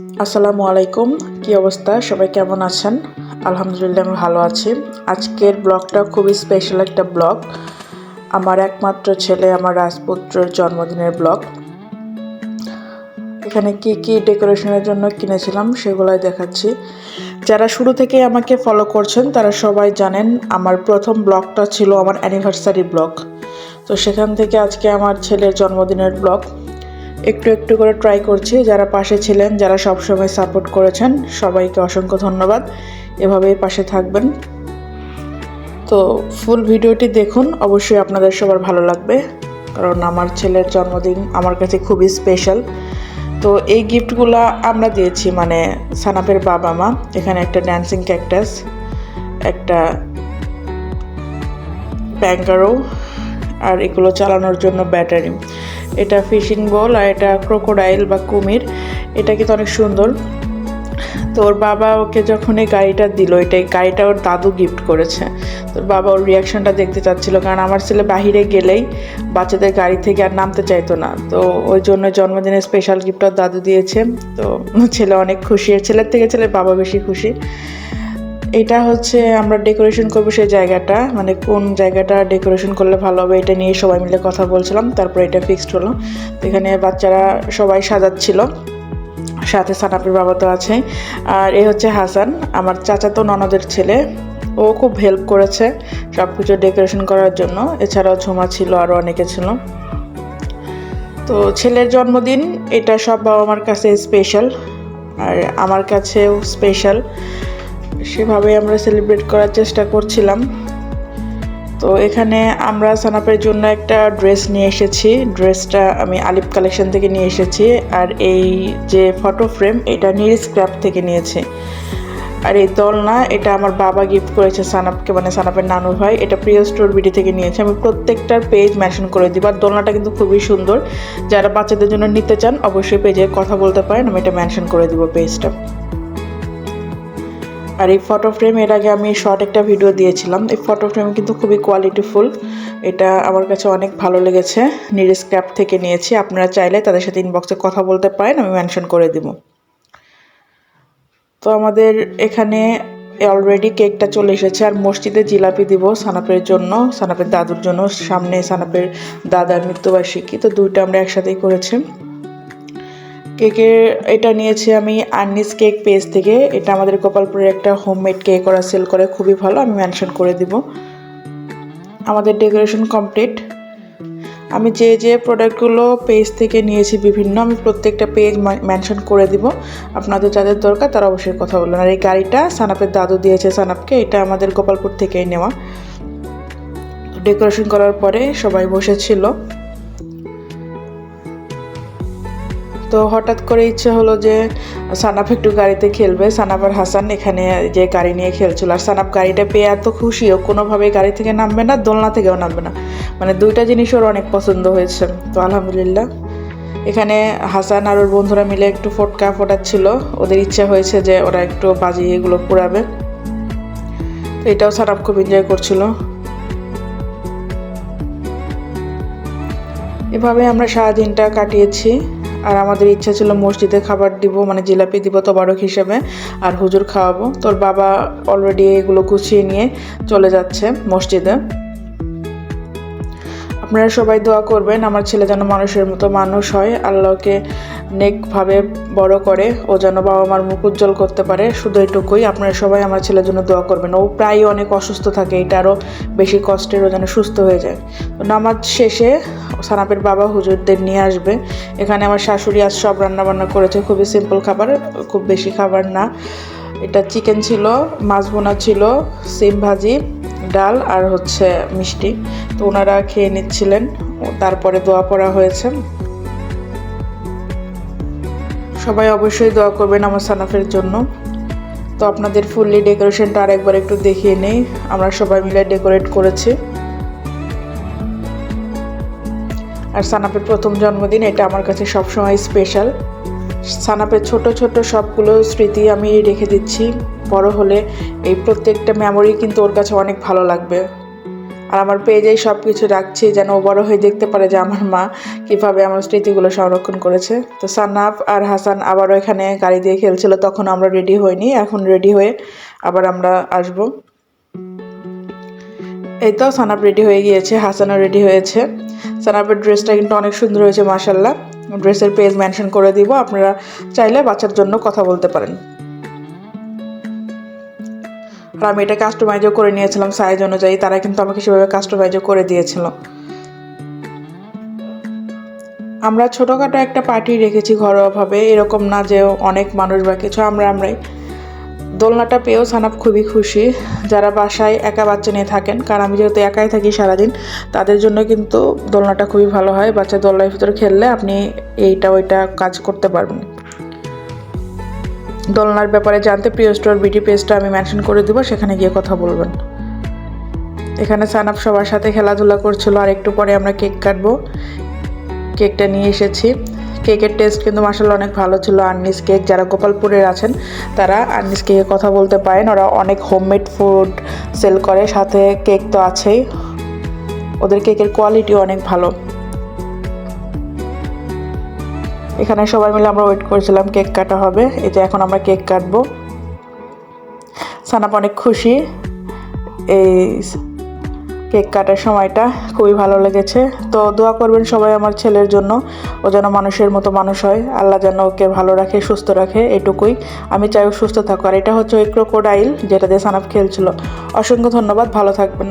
আসসালামু আলাইকুম। কি অবস্থা? সবাই কেমন আছেন? আলহামদুলিল্লাহ, আমি ভালো আছি। আজকের ব্লগটা খুবই স্পেশাল একটা ব্লগ। আমার একমাত্র ছেলে, আমার রাজপুত্রের জন্মদিনের ব্লগ। এখানে কি কি ডেকোরেশনের জন্য কিনেছিলাম সেগুলোই দেখাচ্ছি। যারা শুরু থেকে আমাকে ফলো করছেন, তারা সবাই জানেন আমার প্রথম ব্লগটা ছিল আমার অ্যানিভার্সারি ব্লগ। তো সেখান থেকে আজকে আমার ছেলের জন্মদিনের ব্লগ। একটু একটু করে ট্রাই করছি। যারা পাশে ছিলেন, যারা সবসময় সাপোর্ট করেছেন, সবাইকে অসংখ্য ধন্যবাদ। এভাবেই পাশে থাকবেন। তো ফুল ভিডিওটি দেখুন। অবশ্যই আপনাদের সবার ভালো লাগবে। কারণ আমার ছেলের জন্মদিন আমার কাছে খুবই স্পেশাল তো এই গিফটগুলো আমরা দিয়েছি মানে সানাপের বাবা মা। এখানে একটা ড্যান্সিং ক্যাকটাস একটা ব্যাঙ্গারো আর এগুলো চালানোর জন্য ব্যাটারি এটা ফিশিং বল আর এটা ক্রোকোডাইল বা কুমির। এটা কিন্তু অনেক সুন্দর। তো ওর বাবা ওকে যখন এই গাড়িটা দিল, এটা এই গাড়িটা ওর দাদু গিফট করেছে। তোর বাবা ওর রিয়াকশনটা দেখতে চাচ্ছিল, কারণ আমার ছেলে বাহিরে গেলেই বাচ্চাদের গাড়ি থেকে আর নামতে চাইতো না। তো ওই জন্য জন্মদিনের স্পেশাল গিফট ওর দাদু দিয়েছে। তো ছেলে অনেক খুশি, ছেলের থেকে ছেলের বাবা বেশি খুশি। এটা হচ্ছে আমরা ডেকোরেশন করব সেই জায়গাটা মানে কোন জায়গাটা ডেকোরেশন করলে ভালো হবে এটা নিয়ে সবাই মিলে কথা বলছিলাম, তারপর এটা ফিক্সড হলো। এখানে বাচ্চারা সবাই সাজাচ্ছিল, সাথে সানাপির বাবা তো আছে, আর এ হচ্ছে হাসান, আমার চাচাতো ননদের ছেলে, ও খুব হেল্প করেছে সব কিছু ডেকোরেশন করার জন্য, এছাড়াও ঝুমা ছিল আরও অনেকে ছিল। তো ছেলের জন্মদিন, এটা সব বাবা মার কাছে স্পেশাল আর আমার কাছেও স্পেশাল সেভাবে আমরা সেলিব্রেট করার চেষ্টা করছিলাম। তো এখানে আমরা সানাপের জন্য একটা ড্রেস নিয়ে এসেছি। ড্রেসটা আমি আলিপ কালেকশন থেকে নিয়ে এসেছি। আর এই যে ফটো ফ্রেম এটা নিয়ে স্ক্র্যাপ থেকে নিয়েছি। আর এই দোলনা এটা আমার বাবা গিফট করেছে সানাপকে মানে সানাপের নানু ভাই। এটা প্রিয় স্টোর বিডি থেকে নিয়েছে। আমি প্রত্যেকটার পেজ মেনশন করে দিব আর দোলনাটা কিন্তু খুবই সুন্দর। যারা বাচ্চাদের জন্য নিতে চান, অবশ্যই পেজে কথা বলতে পারেন। আমি এটা মেনশন করে দিব পেজটা আর এই ফটো ফ্রেম এর আগে আমি শর্ট একটা ভিডিও দিয়েছিলাম। এই ফটো ফ্রেম কিন্তু খুবই কোয়ালিটিফুল এটা আমার কাছে অনেক ভালো লেগেছে। নির স্ক্র্যাপ থেকে নিয়েছি। আপনারা চাইলে তাদের সাথে ইনবক্সে কথা বলতে পারেন, আমি মেনশন করে দিব। তো আমাদের এখানে অলরেডি কেকটা চলে এসেছে। আর মসজিদে জিলাপি দিব সানাপের জন্য, সানাপের দাদুর জন্য, সামনে সানাপের দাদার মৃত্যুবার্ষিকী। তো দুইটা আমরা একসাথেই করেছি। কেকের এটা নিয়েছি আমি আর্নিস কেক পেজ থেকে। এটা আমাদের গোপালপুরের একটা হোমমেড কেক, ওরা সেল করে, খুবই ভালো, আমি মেনশন করে দিব। আমাদের ডেকোরেশন কমপ্লিট। আমি যে যে প্রোডাক্টগুলো পেজ থেকে নিয়েছি বিভিন্ন, আমি প্রত্যেকটা পেজ মেনশন করে দিব। আপনাদের যাদের দরকার, তারা অবশ্যই কথা বলবেন। আর এই গাড়িটা সানাপের দাদু দিয়েছে সানাপকে, এটা আমাদের গোপালপুর থেকেই নেওয়া। ডেকোরেশন করার পরে সবাই বসেছিল। তো হঠাৎ করে ইচ্ছে হলো যে সানাপ একটু গাড়িতে খেলবে। সানাপ আর হাসান এখানে যে গাড়ি নিয়ে খেলছিল। আর সানাপ গাড়িটা পেয়ে এত খুশি, ও কোনোভাবেই গাড়ি থেকে নামবে না, দোলনা থেকেও নামবে না। মানে দুইটা জিনিস ওর অনেক পছন্দ হয়েছে। তো আলহামদুলিল্লাহ। এখানে হাসান আর ওর বন্ধুরা মিলে একটু ফটকা ফোটাচ্ছিল। ওদের ইচ্ছা হয়েছে যে ওরা একটু বাজি এগুলো পুরাবে তো এটাও সানাপ খুব এনজয় করছিল। এভাবে আমরা সারাদিনটা কাটিয়েছি। আর আমাদের ইচ্ছা ছিল মসজিদে খাবার দিব মানে জিলাপি দিব, তবারক হিসেবে, আর হুজুর খাওয়াবো। তোর বাবা অলরেডি এগুলো গুছিয়ে নিয়ে চলে যাচ্ছে মসজিদে। আপনারা সবাই দোয়া করবেন, আমার ছেলে যেন মানুষের মতো মানুষ হয়, আল্লাহকে নেকভাবে বড় করে, ও যেন বাবা মার মুখ উজ্জ্বল করতে পারে, শুধু এটুকুই। আপনারা সবাই আমার ছেলের জন্য দোয়া করবেন। ও প্রায়ই অনেক অসুস্থ থাকে, এটা আরও বেশি কষ্টের ও যেন সুস্থ হয়ে যায়। তো নামাজ শেষে সানাপের বাবা হুজুরদের নিয়ে আসবে। এখানে আমার শাশুড়ি আজ সব রান্নাবান্না করেছে, খুবই সিম্পল খাবার, খুব বেশি খাবার না। এটা চিকেন ছিল, মাছ বোনা ছিল, সিম ভাজি, ডাল আর হচ্ছে মিষ্টি। তো ওনারা খেয়ে নিচ্ছিলেন। তারপরে দোয়া পড়া হয়েছে। সবাই অবশ্যই দোয়া করবেন আমার সানাফের জন্য। তো আপনাদের ফুললি ডেকোরেশনটা আরেকবার একটু দেখিয়ে নেই। আমরা সবাই মিলে ডেকোরেট করেছি। আর সানাপের প্রথম জন্মদিন, এটা আমার কাছে সবসময় স্পেশাল। সানাপের ছোট ছোট সবগুলো স্মৃতি আমি রেখে দিচ্ছি। বড় হলে এই প্রত্যেকটা মেমোরি কিন্তু ওর কাছে অনেক ভালো লাগবে। আর আমার পেজেই সব কিছু রাখছি যেন ও বড় হয়ে দেখতে পারে যে আমার মা কীভাবে আমার স্মৃতিগুলো সংরক্ষণ করেছে। তো সান্নাফ আর হাসান আবারও এখানে গাড়ি দিয়ে খেলছিল, তখন আমরা রেডি হইনি, এখন রেডি হয়ে আবার আমরা আসব। এই তো সানাপ রেডি হয়ে গিয়েছে, হাসানও রেডি হয়েছে। সানাপের ড্রেসটা কিন্তু অনেক সুন্দর হয়েছে মাসাল্লাহ ড্রেসের পেজ মেনশন করে দিব, আপনারা চাইলে বাচ্চার জন্য কথা বলতে পারেন। আর আমি এটা কাস্টমাইজও করে নিয়েছিলাম সাইজ অনুযায়ী, তারা কিন্তু আমাকে সেভাবে কাস্টমাইজও করে দিয়েছিল। আমরা ছোটোখাটো একটা পার্টি রেখেছি ঘরোয়াভাবে, এরকম না যে অনেক মানুষ বা কিছু, আমরা আমরাই। দোলনাটা পেয়েও সানাপ খুবই খুশি, যারা বাসায় একা বাচ্চা নিয়ে থাকেন, কারণ আমি যেহেতু একাই থাকি সারাদিন, তাদের জন্য কিন্তু দোলনাটা খুবই ভালো হয়। বাচ্চা দোলনার ভিতরে খেললে আপনি এইটা ওইটা কাজ করতে পারবেন। দোলনার ব্যাপারে জানতে প্রিয় স্টোর বিডি পেজটা আমি মেনশন করে দেবো, সেখানে গিয়ে কথা বলবেন। এখানে সানাপ সবার সাথে খেলাধুলা করছিল, আর একটু পরে আমরা কেক কাটবো। কেকটা নিয়ে এসেছি। কেকের টেস্ট কিন্তু মাসাল্লাহ অনেক ভালো ছিল। আর্নিস কেক, যারা গোপালপুরের আছেন, তারা আর্নিস কেকে কথা বলতে পারেন। ওরা অনেক হোমমেড ফুড সেল করে, সাথে কেক তো আছেই। ওদের কেকের কোয়ালিটিও অনেক ভালো। এখানে সবাই মিলে আমরা ওয়েট করেছিলাম কেক কাটা হবে। এই যে এখন আমরা কেক কাটবো। সানাপ অনেক খুশি। এই কেক কাটার সময়টা খুবই ভালো লেগেছে। তো দোয়া করবেন সবাই আমার ছেলের জন্য। ও যেন মানুষের মতো মানুষ হয়। আল্লাহ যেন ওকে ভালো রাখে, সুস্থ রাখে, এটুকুই। আমি চাই ও সুস্থ থাকো আর এটা হচ্ছে ওই ক্রোকোডাইল যেটা দিয়ে সানাপ খেলছিল। অসংখ্য ধন্যবাদ। ভালো থাকবেন।